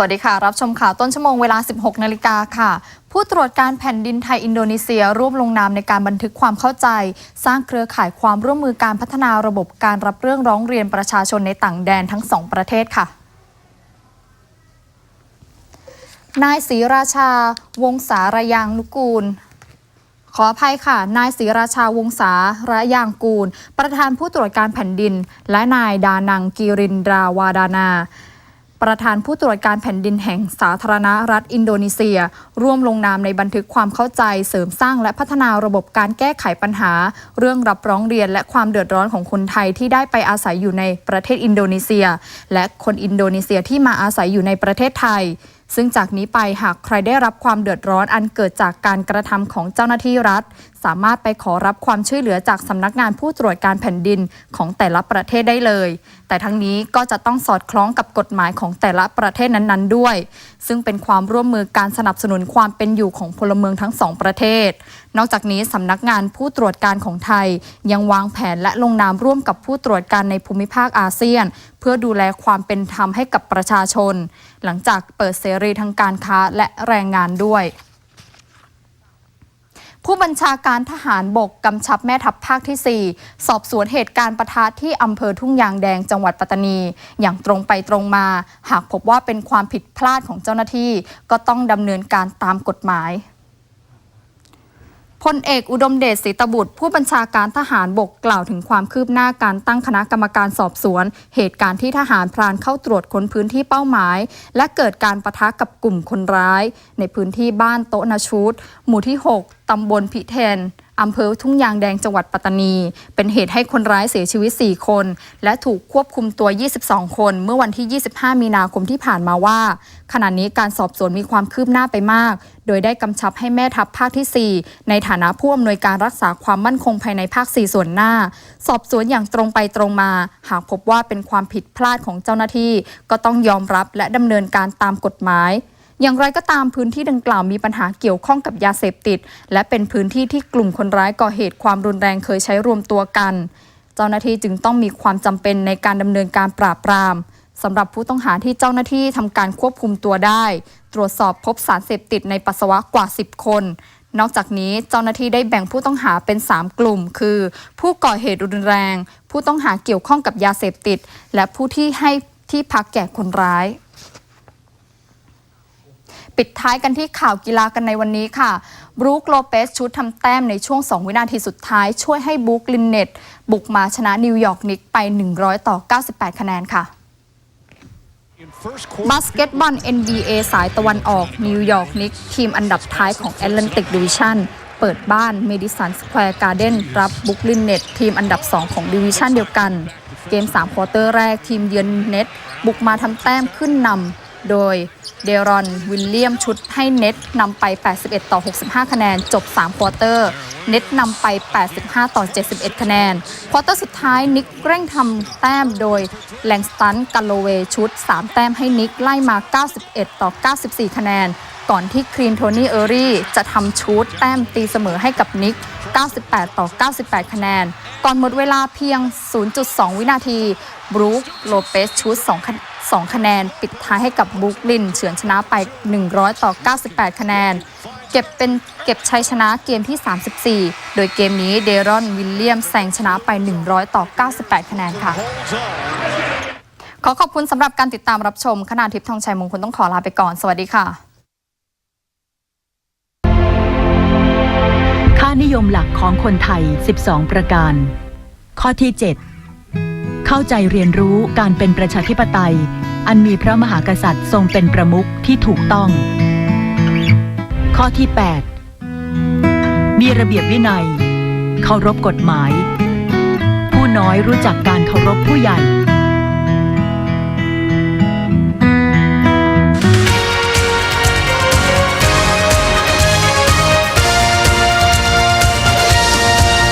สวัสดีค่ะ รับชมข่าวต้นชั่วโมงเวลา 16 นาฬิกาค่ะ ผู้ตรวจการแผ่นดินไทยอินโดนีเซียร่วมลงนามในการบันทึกความเข้าใจ สร้างเครือข่ายความร่วมมือการพัฒนาระบบการรับเรื่องร้องเรียนประชาชนในต่างแดนทั้งสองประเทศค่ะนายศรีราชา วงศารยางนุกูลขออภัยค่ะ นายศรีราชาวงศาระยางกูล ประธานผู้ตรวจการแผ่นดิน และนายดานังกีรินดราวาดานา ประธานผู้ตรวจการแผ่นดินแห่งสาธารณรัฐอินโดนีเซีย ร่วมลงนามในบันทึกความเข้าใจเสริมสร้างและพัฒนาระบบการแก้ไขปัญหา เรื่องรับร้องเรียนและความเดือดร้อนของคนไทยที่ได้ไปอาศัยอยู่ในประเทศอินโดนีเซีย และคนอินโดนีเซียที่มาอาศัยอยู่ในประเทศไทยซึ่งจากนี้ไปหากใครได้รับความเดือดร้อนอันเกิดจากการกระทำของเจ้าหน้าที่รัฐ สามารถไปขอรับความช่วยเหลือจากสำนักงานผู้ตรวจการแผ่นดินของแต่ละประเทศได้เลย แต่ทั้งนี้ก็จะต้องสอดคล้องกับกฎหมายของแต่ละประเทศนั้นๆ ด้วย ซึ่งเป็นความร่วมมือการสนับสนุนความเป็นอยู่ของพลเมืองทั้งสองประเทศ นอกจากนี้สำนักงานผู้ตรวจการของไทย ยังวางแผนและลงนามร่วมกับผู้ตรวจการในภูมิภาคอาเซียน เพื่อดูแลความเป็นธรรมให้กับประชาชน หลังจากเปิดเสรีทางการค้าและแรงงานด้วย ผู้บัญชาการทหารบกกำชับแม่ทัพภาคที่ 4 สอบสวนเหตุการณ์ปะทะที่อำเภอทุ่งยางแดงจังหวัดปัตตานี อย่างตรงไปตรงมา หากพบว่าเป็นความผิดพลาดของเจ้าหน้าที่ ก็ต้องดำเนินการตามกฎหมาย พลเอกอุดมเดชศรีตบุตร ผู้บัญชาการทหารบกกล่าวถึงความคืบหน้าการตั้งคณะกรรมการสอบสวน เหตุการณ์ที่ทหารพรานเข้าตรวจค้นพื้นที่เป้าหมาย และเกิดการประทะกับกลุ่มคนร้าย ในพื้นที่บ้านโตะนาชูดหมู่ที่ 6 ตำบลพิเทน อำเภอทุ่งยางแดงจังหวัดปัตตานี เป็นเหตุให้คนร้ายเสียชีวิต 4 คน และถูกควบคุมตัว 22 คน เมื่อวันที่ 25 มีนาคมที่ผ่านมาว่า ขณะนี้การสอบสวนมีความคืบหน้าไปมาก โดยได้กำชับให้แม่ทัพภาคที่ 4 ในฐานะผู้อำนวยการรักษาความมั่นคงภายในภาค 4 ส่วนหน้า สอบสวนอย่างตรงไปตรงมา หากพบว่าเป็นความผิดพลาดของเจ้าหน้าที่ ก็ต้องยอมรับและดำเนินการตามกฎหมาย อย่างไรก็ตามพื้นที่ดังกล่าวมีปัญหาเกี่ยวข้องกับยาเสพติด และเป็นพื้นที่ที่กลุ่มคนร้ายก่อเหตุความรุนแรงเคยใช้รวมตัวกัน เจ้าหน้าที่จึงต้องมีความจำเป็นในการดำเนินการปราบปรามสำหรับผู้ต้องหาที่เจ้าหน้าที่ทำการควบคุมตัวได้ ตรวจสอบพบสารเสพติดในปัสสาวะกว่า 10 คน นอกจากนี้เจ้าหน้าที่ได้แบ่งผู้ต้องหาเป็น 3 กลุ่ม คือ ผู้ก่อเหตุรุนแรง ผู้ต้องหาเกี่ยวข้องกับยาเสพติด และผู้ที่ให้ที่พักแก่คนร้าย ปิดท้ายกันที่ข่าวกีฬากันในวันนี้ค่ะบรูคโลเปสชุดทำแต้มในช่วง 2 วินาทีสุดท้าย ช่วยให้บรูคลินเน็ต บุกมาชนะนิวยอร์กนิกไป 100 ต่อ 98 คะแนนค่ะบาสเกตบอล NBA สายตะวันออกนิวยอร์กนิกทีมอันดับท้ายของ Atlantic Division เปิดบ้านเมดิสันสแควร์การ์เดนรับบุกลินเน็ตทีมอันดับ 2 ของดิวิชั่นเดียวกัน เกม 3 ควอเตอร์แรกทีมเยือนเน็ต บุกมาทำแต้มขึ้นนำ โดยเดรอนวิลเลียมชุดให้เน็ตนำไป 81 ต่อ 65 คะแนน จบ 3 ควอเตอร์ เน็ตนำไป 85 ต่อ 71 คะแนน ควอเตอร์สุดท้ายนิกเร่งทำแต้มโดยแลงสตันกัลโลเวชุด 3 แต้มให้นิกไล่มา 91 ต่อ 94 คะแนน ก่อนที่ครีนโทนี่เออรี่จะทำชูดแต้มตีเสมอให้กับนิก 98 ต่อ 98 คะแนน ก่อนหมดเวลาเพียง 0.2 วินาที บรูคโลเปสชูด2คะ 2 คะแนน ปิดท้ายให้กับบุกลินเฉือนชนะไป 100 ต่อ 98 คะแนน เก็บเป็นเก็บชัยชนะเกมที่ 34 โดยเกมนี้เดรอนวิลเลียมแซงชนะไป 100 ต่อ 98 คะแนนค่ะ ขอขอบคุณสำหรับการติดตามรับชมขนาดทิพย์ทองชัยมงคลต้องขอลาไปก่อน สวัสดีค่ะ ค่านิยมหลักของคนไทย 12 ประการ ข้อที่ 7 เข้าใจเรียนรู้การเป็นประชาธิปไตย อันมีพระมหากษัตริย์ทรงเป็นประมุขที่ถูกต้อง ข้อที่ 8 มีระเบียบวินัย เคารพกฎหมาย ผู้น้อยรู้จักการเคารพผู้ใหญ่